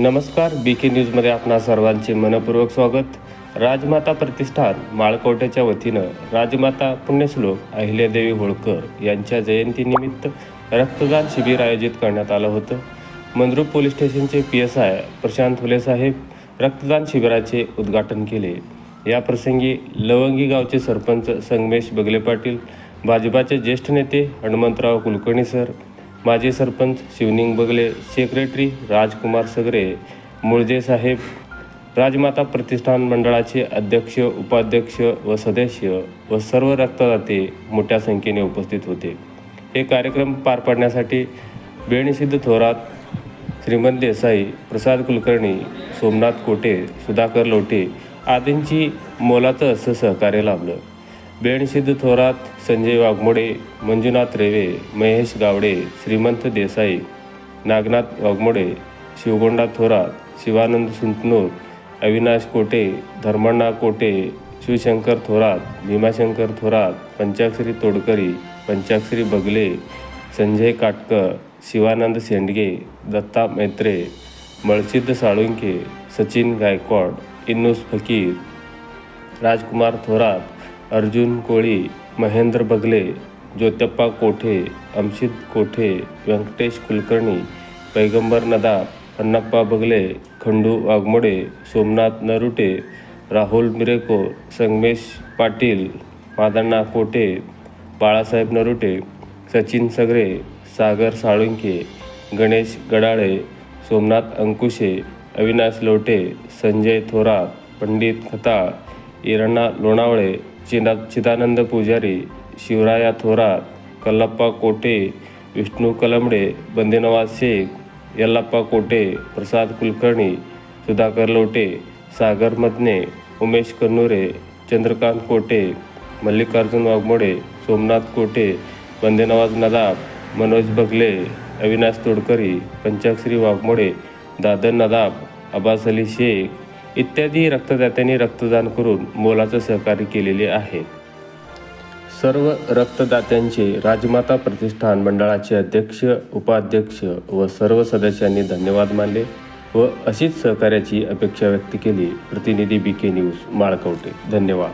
नमस्कार बी के न्यूजमध्ये आपणा सर्वांचे मनपूर्वक स्वागत. राजमाता प्रतिष्ठान माळकोट्याच्या वतीनं राजमाता पुण्यश्लोक अहिल्यादेवी होळकर यांच्या जयंतीनिमित्त रक्तदान शिबिर आयोजित करण्यात आलं होतं. मंद्रुप पोलीस स्टेशनचे P S I Prashant Phule साहेब रक्तदान शिबिराचे उद्घाटन केले. या प्रसंगी लवंगी गावचे सरपंच संगमेश बगले पाटील भाजपाचे ज्येष्ठ नेते हनुमंतराव कुलकर्णी सर माजी सरपंच शिवनिंग बगले सेक्रेटरी राजकुमार सगरे मुळजे साहेब राजमाता प्रतिष्ठान मंडळाचे अध्यक्ष उपाध्यक्ष व सदस्य व सर्व रक्तदाते मोठ्या संख्येने उपस्थित होते. हे कार्यक्रम पार पाडण्यासाठी बेणसिद्ध थोरात श्रीमंत देसाई प्रसाद कुलकर्णी सोमनाथ कोटे सुधाकर लोटे आदींची मोलाचं असं सहकार्य लाभलं. बेणसिद्ध थोरात संजय वाघमोडे मंजुनाथ रेवे महेश गावडे श्रीमंत देसाई नागनाथ वाघमोडे शिवगोंडा थोरात शिवानंद सुंटणूर अविनाश कोटे धर्मण्णा कोटे शिवशंकर थोरात भीमाशंकर थोरात पंचाक्षरी तोडकरी पंचाक्षरी बगले संजय काटकर शिवानंद शेंडगे दत्ता मैत्रे मळसिद्ध साळुंके सचिन गायकवाड इन्नूस फकीर राजकुमार थोरात अर्जुन कोळी महेंद्र बगले ज्योतप्पा कोठे अमशित कोठे व्यंकटेश कुलकर्णी पैगंबर नदाब अण्णप्पा बगले खंडू वाघमोडे सोमनाथ नरुटे राहुल मिरेको संगमेश पाटील मादण्णा कोटे बाळासाहेब नरुटे सचिन सगरे सागर साळुंके गणेश गडाळे सोमनाथ अंकुशे अविनाश लोटे संजय थोरात पंडित खताळ इरणा लोणावळे चिना चिदानंद पुजारी शिवराया थोरात कल्लप्पा कोटे विष्णू कलमडे बंदेनवाज शेख यल्लाप्पा कोटे प्रसाद कुलकर्णी सुधाकर लोटे सागर मदने उमेश कन्नुरे चंद्रकांत कोटे मल्लिकार्जुन वाघमोडे सोमनाथ कोटे बंदेनवाज नदाब मनोज बगले अविनाश तोडकरी पंचाक्षरी वाघमोडे दादर नदाब अब्बास अली शेख इत्यादी रक्तदात्यांनी रक्तदान करून मोलाचं सहकार्य केलेले आहे. सर्व रक्तदात्यांचे राजमाता प्रतिष्ठान मंडळाचे अध्यक्ष उपाध्यक्ष व सर्व सदस्यांनी धन्यवाद मानले व अशीच सहकार्याची अपेक्षा व्यक्त केली. प्रतिनिधी बी के न्यूज माळकवटे. धन्यवाद.